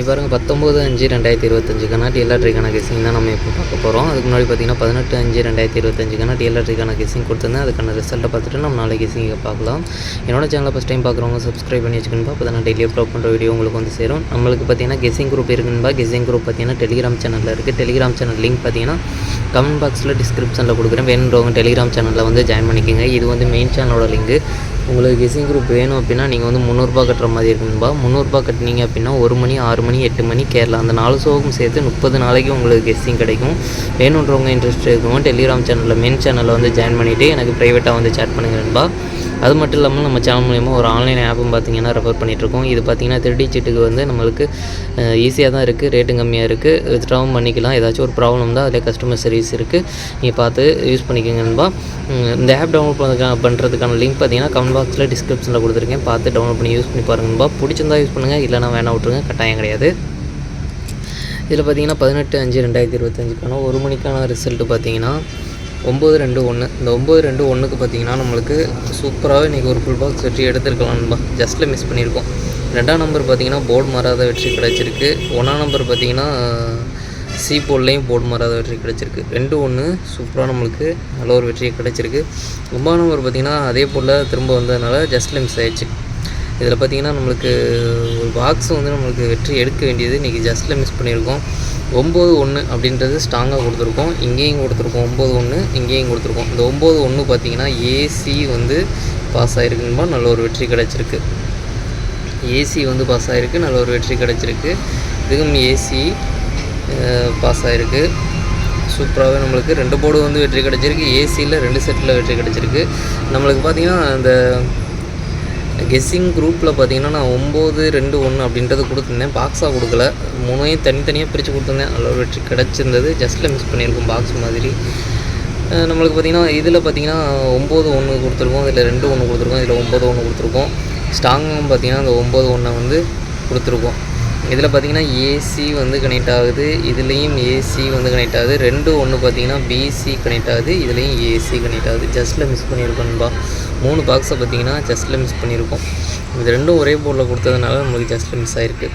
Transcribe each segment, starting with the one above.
இப்போ பாருங்க பத்தொம்போது அஞ்சு ரெண்டாயிரத்தி இருபத்தஞ்சுக்கான டிஎல்ஆர்ட்ரிக்கான கேசிங் தான் நம்ம இப்போ பார்க்க போகிறோம் அதுக்கு முன்னாடி பார்த்தீங்கன்னா பதினெட்டு அஞ்சு ரெண்டாயிரத்தி இருபத்தஞ்சுக்கான டிஎல்ஆர்ட்ரிக்கான கேசிங் கொடுத்துருந்தேன். அதுக்கான ரிசல்ட்டை பார்த்துட்டு நம்ம நாளைக்கு கெஸிங்கை பார்க்கலாம். என்னோட சேனலை ஃபஸ்ட் டைம் பார்க்குறவங்க சப்ஸ்கிரைப் பண்ணி வச்சுக்கணும்பா. அப்போ நான் டெய்லி அப்லோட் பண்ணுற வீடியோ உங்களுக்கு வந்து சேரும். நம்மளுக்கு பார்த்தீங்கன்னா கெஸிங் குரூப் இருக்குன்பா. கெஸிங் குரூப் பார்த்தீங்கன்னா டெலிகிராம் சேனலில் இருக்குது டெலிகிராம் சேனல் லிங்க் பார்த்தீங்கன்னா கமெண்ட் பாக்ஸில் டிஸ்கிரிப்ஷனில் கொடுக்குறேன். வேணுன்றவங்க டெலிகிராம் சேனலில் வந்து ஜாயின் பண்ணிக்கோங்க. இது வந்து மெயின் சேனலோட லிங்க் உங்களுக்கு கெஸிங் குரூப் வேணும் அப்படின்னா நீங்கள் வந்து முந்நூறுரூபா கட்டுற மாதிரி இருக்குன்பா முந்நூறுரூபா கட்டினீங்க அப்படின்னா ஒரு மணி ஆறு மணி எட்டு மணி கேரளா. அந்த நாலு ஷோவுக்கும் சேர்த்து முப்பது நாளைக்கு உங்களுக்கு கெஸ்ஸிங் கிடைக்கும். வேணுன்றவங்க இன்ட்ரெஸ்ட் இருக்கவங்க டெலிகிராம் சேனலில் மெயின் சேனலில் வந்து ஜாயின் பண்ணிவிட்டு எனக்கு ப்ரைவேட்டாக வந்து சேட் பண்ணுங்கன்பா அது மட்டும் இல்லாமல் நம்ம சேனல் மூலிமா ஒரு ஆன்லைன் ஆப்பும் பார்த்தீங்கன்னா ரெஃபர் பண்ணிகிட்ருக்கோம் இது பார்த்தீங்கன்னா திருடி சீட்டுக்கு வந்து நம்மளுக்கு ஈஸியாக தான் இருக்குது ரேட்டும் கம்மியாக இருக்குது வித்ட்ராவும் பண்ணிக்கலாம். ஏதாச்சும் ஒரு ப்ராப்ளம் தான் அதில் கஸ்டமர் சர்வீஸ் இருக்குது நீங்கள் பார்த்து யூஸ் பண்ணிக்கோங்க நண்பா. இந்த ஆப் டவுன்லோட் பண்ணுறதுக்கான பண்ணுறதுக்கான லிங்க் பார்த்தீங்கன்னா கமெண்ட் பாக்ஸில் டிஸ்கிரிப்ஷனில் கொடுத்துருக்கேன். பார்த்து டவுன்லோட் பண்ணி யூஸ் பண்ணி பாருங்கன்பா பிடிச்சிருந்தா யூஸ் பண்ணுங்கள் இல்லைனா வேணா விட்ருங்க கட்டாயம் கிடையாது. இதில் பார்த்தீங்கன்னா பதினெட்டு அஞ்சு ரெண்டாயிரத்தி இருபத்தஞ்சுக்கான ஒரு மணிக்கான ரிசல்ட்டு பார்த்தீங்கன்னா ஒம்பது ரெண்டு ஒன்று. இந்த ஒம்பது ரெண்டு ஒன்றுக்கு பார்த்தீங்கன்னா நம்மளுக்கு சூப்பராகவே இன்றைக்கி ஒரு ஃபுல் பாக்ஸ் வெற்றி எடுத்துருக்கலாம்ப்பா ஜஸ்ட்டில் மிஸ் பண்ணியிருக்கோம். ரெண்டாம் நம்பர் பார்த்தீங்கன்னா போர்டு மாறாத வெற்றி கிடச்சிருக்கு. ஒன்றாம் நம்பர் பார்த்தீங்கன்னா சி போல்லையும் போர்டு மாறாத வெற்றி கிடச்சிருக்கு. ரெண்டு ஒன்று சூப்பராக நம்மளுக்கு நல்ல ஒரு வெற்றி கிடச்சிருக்கு. ஒன்பதாம் நம்பர் பார்த்தீங்கன்னா அதே போல் திரும்ப வந்ததுனால ஜஸ்ட்டில் மிஸ் ஆயிடுச்சு. இதில் பார்த்தீங்கன்னா நம்மளுக்கு ஒரு பாக்ஸ் வந்து நம்மளுக்கு வெற்றி எடுக்க வேண்டியது இன்றைக்கி ஜஸ்ட்டில் மிஸ் பண்ணியிருக்கோம். ஒம்பது ஒன்று அப்படின்றது ஸ்ட்ராங்காக கொடுத்துருக்கோம். இங்கேயும் கொடுத்துருக்கோம் ஒம்பது ஒன்று இங்கேயும் கொடுத்துருக்கோம். இந்த ஒம்பது ஒன்று பார்த்தீங்கன்னா ஏசி வந்து பாஸ் ஆகிருக்குன்பா நல்ல ஒரு வெற்றி கிடச்சிருக்கு. ஏசி வந்து பாஸ் ஆகிருக்கு நல்ல ஒரு வெற்றி கிடச்சிருக்கு. இதுவும் ஏசி பாஸ் ஆகிருக்கு சூப்பராகவே நம்மளுக்கு ரெண்டு போர்டு வந்து வெற்றி கிடச்சிருக்கு. ஏசியில் ரெண்டு செட்டில் வெற்றி கிடச்சிருக்கு. நம்மளுக்கு பார்த்தீங்கன்னா இந்த கெஸ்ஸிங் குரூப்பில் பார்த்தீங்கன்னா நான் ஒம்பது ரெண்டு ஒன்று அப்படின்றது கொடுத்துருந்தேன். பாக்ஸாக கொடுக்கல. மூணையும் தனித்தனியாக பிரித்து கொடுத்துருந்தேன். நல்ல ஒரு வெற்றி கிடச்சிருந்தது. ஜஸ்ட்டில் மிஸ் பண்ணியிருக்கோம் பாக்ஸ் மாதிரி. நம்மளுக்கு பார்த்தீங்கன்னா இதில் பார்த்தீங்கன்னா ஒம்பது ஒன்று கொடுத்துருக்கோம். இதில் ரெண்டு ஒன்று கொடுத்துருக்கோம். இதில் ஒம்பது ஒன்று கொடுத்துருக்கோம். ஸ்ட்ராங்கும் பார்த்தீங்கன்னா அந்த ஒம்பது ஒன்றை வந்து கொடுத்துருக்கோம். இதில் பார்த்தீங்கன்னா ஏசி வந்து கனெக்ட் ஆகுது. இதுலேயும் ஏசி வந்து கனெக்ட் ஆகுது. ரெண்டு ஒன்று பார்த்தீங்கன்னா பிசி கனெக்ட் ஆகுது. இதுலேயும் ஏசி கனெக்ட் ஆகுது. ஜஸ்ட்டில் மிஸ் பண்ணியிருக்கோம்பா மூணு பாக்ஸை பார்த்தீங்கன்னா ஜஸ்ட்டில் மிஸ் பண்ணியிருக்கோம். இது ரெண்டும் ஒரே போர்டில் கொடுத்ததுனால நம்மளுக்கு ஜஸ்ட்டில் மிஸ் ஆகிருக்கு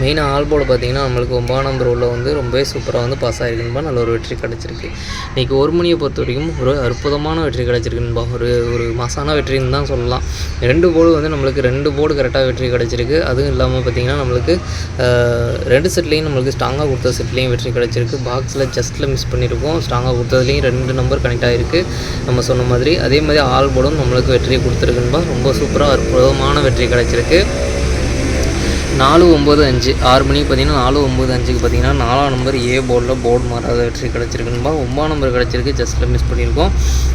மெயினாக ஆல் போர்டு பார்த்தீங்கன்னா நம்மளுக்கு ஒன்பதாம் நம்பர் உள்ள வந்து ரொம்பவே சூப்பராக வந்து பாஸ் ஆகிருக்குன்பா நல்ல ஒரு வெற்றி கிடச்சிருக்கு. இன்றைக்கி ஒரு மணியை பொறுத்த வரைக்கும் ஒரு அற்புதமான வெற்றி கிடச்சிருக்குன்பா. ஒரு ஒரு மாசான வெற்றின்னு தான் சொல்லலாம். ரெண்டு போர்டு வந்து நம்மளுக்கு ரெண்டு போர்டு கரெக்டாக வெற்றி கிடச்சிருக்கு. அதுவும் இல்லாமல் பார்த்தீங்கன்னா நம்மளுக்கு ரெண்டு செட்லேயும் நம்மளுக்கு ஸ்ட்ராங்காக கொடுத்த செட்லேயும் வெற்றி கிடச்சிருக்கு. பாக்ஸில் ஜஸ்ட்டில் மிஸ் பண்ணியிருக்கோம் ஸ்ட்ராங்காக கொடுத்ததுலேயும் ரெண்டு நம்பர் கனெக்ட் ஆகிருக்கு நம்ம சொன்ன மாதிரி அதே மாதிரி ஆல் போர்டும் நம்மளுக்கு வெற்றியை கொடுத்துருக்குன்பா. ரொம்ப சூப்பராக அற்புதமான வெற்றி கிடச்சிருக்கு. நாலு ஒம்பது அஞ்சு ஆறு மணிக்கு பார்த்தீங்கன்னா நாலு ஒம்பது அஞ்சுக்கு பார்த்தீங்கன்னா நாலாம் நம்பர் ஏ போர்டில் போர்டு மாறாத வெற்றி கிடச்சிருக்குன்பா ஒம்பதாம் நம்பர் கிடச்சிருக்கு ஜஸ்ட்டில் மிஸ் பண்ணியிருக்கோம்.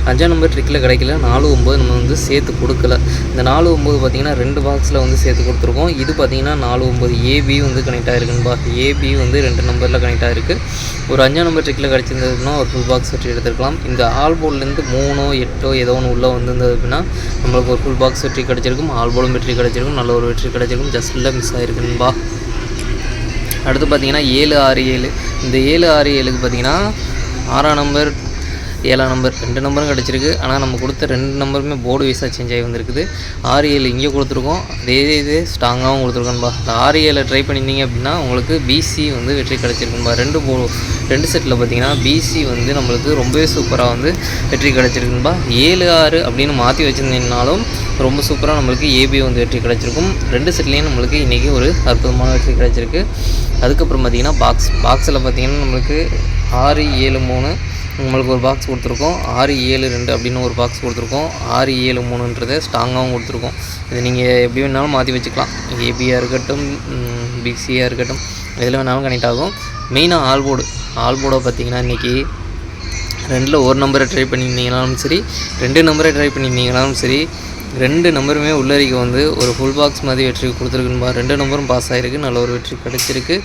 அஞ்சாம் நம்பர் ட்ரிக்கில் கிடைக்கல. நாலு ஒம்பது நம்ம வந்து சேர்த்து கொடுக்கல. இந்த நாலு ஒம்பது பார்த்தீங்கன்னா ரெண்டு பாக்ஸில் வந்து சேர்த்து கொடுத்துருக்கோம். இது பார்த்தீங்கன்னா நாலு ஒம்பது ஏபி வந்து கனெக்ட் ஆகிருக்குன்பா ஏபி வந்து ரெண்டு நம்பரில் கனெக்ட் ஆகிருக்கு ஒரு அஞ்சாம் நம்பர் ட்ரிக்கில் கிடச்சிருந்ததுன்னா ஒரு ஃபுல் பாக்ஸ் வெற்றி எடுத்துருக்கலாம். இந்த ஆல் போர்ட்லேருந்து மூணோ எட்டோ ஏதோ ஒன்று உள்ளே வந்திருந்தது அப்படின்னா நம்மளுக்கு ஒரு ஃபுல் பாக்ஸ் வெற்றி கிடச்சிருக்கும். ஆல் போர்டும் வெற்றி கிடச்சிருக்கும். நல்ல ஒரு வெற்றி கிடச்சிருக்கும். ஜஸ்ட்டில் மிஸ் ஆகிருக்கும் ஆகிருக்குன்பா அடுத்து பார்த்தீங்கன்னா ஏழு ஆறு ஏழு. இந்த ஏழு ஆறு ஏழுக்கு பார்த்தீங்கன்னா ஆறாம் நம்பர் ஏழாம் நம்பர் ரெண்டு நம்பரும் கிடச்சிருக்கு. ஆனால் நம்ம கொடுத்த ரெண்டு நம்பருமே போர்டு வைஸாக சேஞ்ச் ஆகி வந்திருக்குது. ஆறு ஏழு இங்கே கொடுத்துருக்கோம். அதே இது ஸ்ட்ராங்காகவும் கொடுத்துருக்கோம்பா இந்த ஆறு ஏழை ட்ரை பண்ணியிருந்தீங்க அப்படின்னா உங்களுக்கு பிசி வந்து வெற்றி கிடச்சிருக்கும்பா ரெண்டு போ ரெண்டு செட்டில் பார்த்தீங்கன்னா பிசி வந்து நம்மளுக்கு ரொம்பவே சூப்பராக வந்து வெற்றி கிடச்சிருக்குன்பா ஏழு ஆறு அப்படின்னு மாற்றி வச்சுருந்தீங்கனாலும் ரொம்ப சூப்பராக நம்மளுக்கு ஏபி வந்து வெற்றி கிடச்சிருக்கும். ரெண்டு செட்லேயும் நம்மளுக்கு இன்றைக்கி ஒரு அற்புதமான வெற்றி கிடச்சிருக்கு. அதுக்கப்புறம் பார்த்தீங்கன்னா பாக்ஸ் பாக்ஸில் பார்த்தீங்கன்னா நம்மளுக்கு ஆறு ஏழு மூணு உங்களுக்கு ஒரு பாக்ஸ் கொடுத்துருக்கோம். ஆறு ஏழு ரெண்டு அப்படின்னு ஒரு பாக்ஸ் கொடுத்துருக்கோம். ஆறு ஏழு மூணுன்றதை ஸ்ட்ராங்காகவும் கொடுத்துருக்கோம். இது நீங்கள் எப்படி வேணாலும் மாற்றி வச்சுக்கலாம். ஏபியாக இருக்கட்டும் பிசியாக இருக்கட்டும் எதில் வேணாலும் கனெக்ட் ஆகும். மெயினாக ஆல்போர்டு ஆல்போர்டை பார்த்திங்கன்னா பார்த்தீங்கன்னா இன்றைக்கி ரெண்டில் ஒரு நம்பரை ட்ரை பண்ணியிருந்தீங்கனாலும் சரி ரெண்டு நம்பரை ட்ரை பண்ணியிருந்தீங்கனாலும் சரி ரெண்டு நம்பருமே உள்ளரிக்கு வந்து ஒரு ஃபுல் பாக்ஸ் மாதிரி வெற்றி கொடுத்துருக்குன்பா ரெண்டு நம்பரும் பாஸ் ஆகிருக்கு நல்ல ஒரு வெற்றி கிடச்சிருக்கு.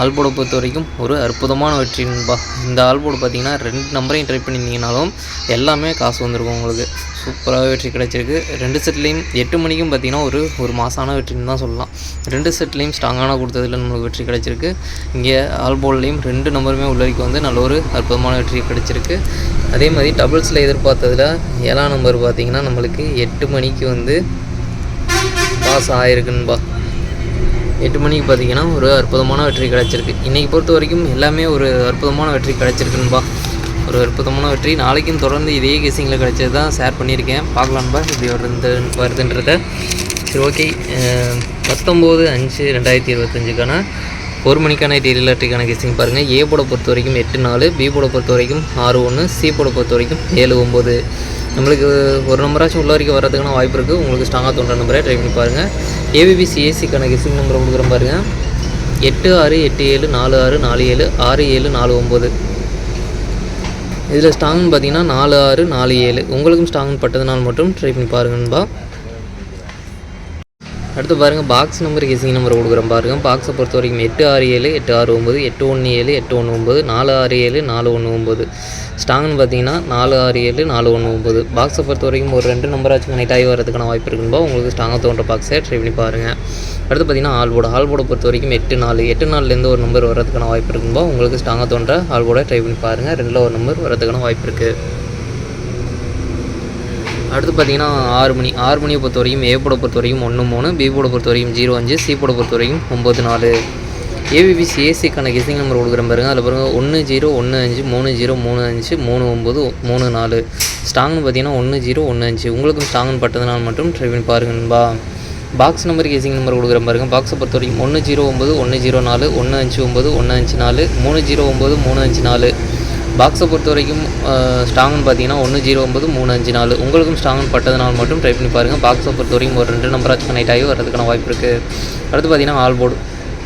ஆல்போட பொறுத்த வரைக்கும் ஒரு அற்புதமான வெற்றின்பா இந்த ஆல்போர்டு பார்த்தீங்கன்னா ரெண்டு நம்பரையும் ட்ரை பண்ணியிருந்தீங்கனாலும் எல்லாமே காசு வந்திருக்கும் உங்களுக்கு. சூப்பராக வெற்றி கிடச்சிருக்கு. ரெண்டு செட்லேயும் எட்டு மணிக்கும் பார்த்தீங்கன்னா ஒரு ஒரு மாசான வெற்றின்னு தான் சொல்லலாம். ரெண்டு செட்லேயும் ஸ்ட்ராங்கான கொடுத்ததில் நம்மளுக்கு வெற்றி கிடச்சிருக்கு. இங்கே ஆல்போர்ட்லேயும் ரெண்டு நம்பருமே உள்ளரிக்கு வந்து நல்ல ஒரு அற்புதமான வெற்றி கிடச்சிருக்கு. அதே மாதிரி டபுள்ஸில் எதிர்பார்த்ததில் ஏழாம் நம்பர் பார்த்தீங்கன்னா நம்மளுக்கு எட்டு மணிக்கு வந்து பாஸ் ஆகிருக்குன்பா எட்டு மணிக்கு பார்த்தீங்கன்னா ஒரு அற்புதமான வெற்றி கிடச்சிருக்கு. இன்றைக்கி பொறுத்த வரைக்கும் எல்லாமே ஒரு அற்புதமான வெற்றி கிடச்சிருக்குன்பா. ஒரு அற்புதமான வெற்றி. நாளைக்கும் தொடர்ந்து இதே கேசிங்கில் கிடச்சது தான் ஷேர் பண்ணியிருக்கேன் பார்க்கலான்பா இப்படி வருது வருதுன்றத. சரி ஓகே பத்தொம்போது அஞ்சு ரெண்டாயிரத்தி இருபத்தஞ்சுக்கான ஒரு மணிக்கான டெய்லிலாட்ரிக்கான கெஸ்டிங் பாருங்கள் ஏ போட பொறுத்த வரைக்கும் எட்டு நாலு பி போட பொறுத்த வரைக்கும் ஆறு ஒன்று சி போட பொறுத்த வரைக்கும் ஏழு ஒம்பது நம்மளுக்கு ஒரு நம்பராச்சும் உள்ள வரைக்கும் வர்றதுக்கான வாய்ப்பு இருக்குது உங்களுக்கு ஸ்ட்ராங்காக தோன்ற நம்பரை ட்ரை பண்ணி பாருங்கள் ஏபிபிசி ஏசிக்கான கெஸ்டிங் நம்பரை கொடுக்குறேன் பாருங்கள் எட்டு ஆறு எட்டு ஏழு நாலு ஆறு நாலு ஏழு ஆறு ஏழு நாலு ஒம்பது இதில் ஸ்ட்ராங்னு பார்த்தீங்கன்னா நாலு ஆறு நாலு ஏழு. உங்களுக்கும் ஸ்ட்ராங்னு பட்டதுனால் மட்டும் ட்ரை பண்ணி பாருங்கன்பா அடுத்து பாருங்கள் பாக்ஸ் நம்பர் கெசிங் நம்பர் கொடுக்குறேன் பாருங்கள் பாக்ஸை பொறுத்த வரைக்கும் எட்டு ஆறு ஏழு எட்டு ஆறு ஒம்பது எட்டு ஒன்று ஏழு எட்டு ஒன்று ஒம்பது நாலு ஆறு ஏழு நாலு ஒன்று ஒம்பது ஸ்டாங்னு பார்த்தீங்கன்னா நாலு ஆறு ஏழு நாலு ஒன்று ஒம்பது பாக்ஸை பொறுத்த வரைக்கும் ஒரு ரெண்டு நம்பராச்சும் கனெக்ட் ஆகி வரதுக்கான வாய்ப்பு இருக்குன்பா உங்களுக்கு ஸ்டாங்காக தோன்ற பாக்ஸை ட்ரை பண்ணி பாருங்கள் அடுத்து பார்த்தீங்கன்னா ஆல்போர்டு ஆல்போர்டை பொறுத்த வரைக்கும் எட்டு நாலு. எட்டு நாலுலேருந்து ஒரு நம்பர் வரதுக்கான வாய்ப்பு இருக்குன்பா உங்களுக்கு ஸ்ட்ராங்காக தோன்ற ஆல்போர்டை ட்ரை பண்ணி பாருங்கள் ரெண்டில் ஒரு நம்பர் வரதுக்கான வாய்ப்பு இருக்குது அடுத்து பார்த்தீங்கன்னா ஆறு மணி ஆறு மணியை பொறுத்த வரைக்கும் ஏ போட பொறுத்த வரைக்கும் ஒன்று மூணு பி போட பொறுத்த வரைக்கும் ஜீரோ அஞ்சு சி போட பொறுத்த வரைக்கும் ஒம்பது நாலு. ஏபிபிசி ஏசிக்கான கெஸிங் நம்பர் கொடுக்குறேன் பாருங்கள் அதில் பாருங்கள் ஒன்று ஜீரோ ஒன்று அஞ்சு மூணு ஜீரோ மூணு அஞ்சு மூணு ஒம்பது மூணு நாலு. ஸ்ட்ராங்னு பார்த்தீங்கன்னா ஒன்று ஜீரோ ஒன்று அஞ்சு. உங்களுக்கும் ஸ்ட்ராங்னு பட்டதுனால் மட்டும் ட்ரை பண்ணி பாருங்கன்பா பாக்ஸ் நம்பர் கேசிங் நம்பர் கொடுக்குறேன் பாருங்கள் பாக்ஸை பொறுத்த வரைக்கும் ஒன்று ஜீரோ ஒம்பது ஒன்று ஜீரோ நாலு ஒன்று அஞ்சு ஒம்பது ஒன்று அஞ்சு நாலு மூணு ஜீரோ ஒம்பது மூணு அஞ்சு நாலு. பாக்ஸை பொறுத்த வரைக்கும் ஸ்ட்ராங்னு பார்த்தீங்கன்னா ஒன்று ஜீரோ ஒம்பது மூணு அஞ்சு நாலு. உங்களுக்கும் ஸ்ட்ராங்னு பட்டதுனால் மட்டும் ட்ரை பண்ணி பாருங்கள் பாக்ஸை பொறுத்த வரைக்கும் ஒரு ரெண்டு நம்பராச்சும் கனெக்ட் ஆகி வரதுக்கான வாய்ப்பு இருக்குது அடுத்து பார்த்தீங்கன்னா ஆல்போர்டு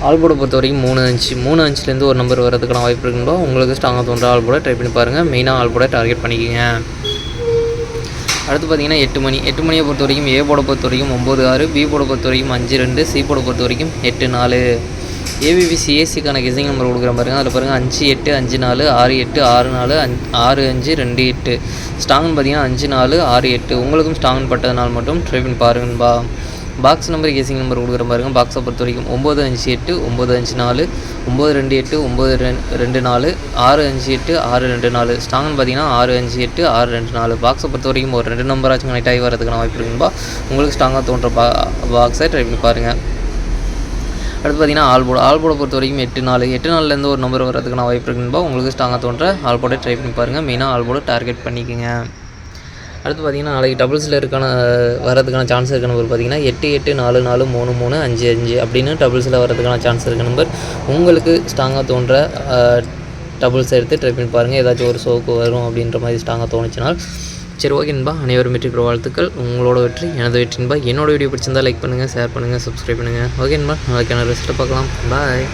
ஆல்போர்டை பொறுத்த வரைக்கும் மூணு அஞ்சு மூணு அஞ்சுலேருந்து ஒரு நம்பர் வரதுக்கான வாய்ப்பு இருக்குங்களோ உங்களுக்கு ஸ்ட்ராங்காக தோன்ற ஆல்போர்டை ட்ரை பண்ணி பாருங்கள் மெயினாக ஆல்போர்டை டார்கெட் பண்ணிக்கோங்க. அடுத்து பார்த்தீங்கன்னா எட்டு மணி. எட்டு மணியை பொறுத்த வரைக்கும் ஏ போட பொறுத்த வரைக்கும் ஒம்பது ஆறு பி போட பொறுத்த வரைக்கும் அஞ்சு ரெண்டு சி போட பொறுத்த வரைக்கும் எட்டு நாலு. ஏபிபிசி ஏசிக்கான கெசிங் நம்பர் கொடுக்குற பாருங்க. அதில் பாருங்கள் அஞ்சு எட்டு அஞ்சு நாலு ஆறு எட்டு ஆறு நாலு அஞ் ஆறு அஞ்சு ரெண்டு எட்டு. ஸ்ட்ராங்னு பார்த்தீங்கன்னா அஞ்சு நாலு ஆறு எட்டு. உங்களுக்கும் ஸ்ட்ராங்னு பட்டதுனால் மட்டும் ட்ரை பண்ணி பாருங்கப்பா. பாக்ஸ் நம்பர் கேசிங் நம்பர் கொடுக்குற பாருங்க. பாக்ஸை பொறுத்த வரைக்கும் ஒம்பது அஞ்சு எட்டு ஒம்பது அஞ்சு நாலு ஒம்பது ரெண்டு எட்டு ஒம்பது ரெண்டு ரெண்டு நாலு ஆறு அஞ்சு எட்டு ஆறு ரெண்டு நாலு. ஸ்ட்ராங்னு பார்த்தீங்கன்னா ஆறு அஞ்சு எட்டு ஆறு ரெண்டு நாலு. பாக்ஸை பொறுத்த வரைக்கும் ஒரு ரெண்டு நம்பராச்சும் கனெக்ட் ஆகி வரதுக்கான வாய்ப்பு இருக்குன்பா உங்களுக்கு ஸ்ட்ராங்காக தோன்ற பா பாக்ஸை ட்ரை பண்ணி பாருங்கள் அடுத்து பார்த்தீங்கன்னா ஆல்போர்டு ஆல்போர்டை பொறுத்த வரைக்கும் எட்டு நாலு எட்டு நாள்லேருந்து ஒரு நம்பர் வரதுக்கான வாய்ப்பு இருக்குன்னு உங்களுக்கு ஸ்ட்ராங்காக தோன்ற ஆல்போர்டை ட்ரை பண்ணி பாருங்கள் மெயினாக ஆல்போர்டை டார்கெட் பண்ணிக்கோங்க. அடுத்து பார்த்தீங்கன்னா நாளைக்கு டபுள்ஸில் இருக்கான வரதுக்கான சான்ஸ் இருக்க நம்பர் பார்த்தீங்கன்னா எட்டு எட்டு நாலு நாலு மூணு மூணு அஞ்சு அஞ்சு அப்படின்னு டபுள்ஸில் வரதுக்கான சான்ஸ் இருக்க நம்பர் உங்களுக்கு ஸ்ட்ராங்காக தோன்ற டபுள்ஸ் எடுத்து ட்ரை பண்ணி பாருங்கள் ஏதாச்சும் ஒரு ஷோக்கு வரும் அப்படின்ற மாதிரி ஸ்ட்ராங்காக தோணுச்சுனால் சரி ஓகேன்பா அனைவரும் வெற்றி பெற வாழ்த்துக்கள். உங்களோட வெற்றி எனது வெற்றின்பா என்னோட வீடியோ பிடிச்சிருந்தா லைக் பண்ணுங்கள் ஷேர் பண்ணுங்கள் சப்ஸ்கிரைப் பண்ணுங்கள் ஓகேன்பா நாளைக்கான ரிசல்ட்டை பார்க்கலாம். பாய்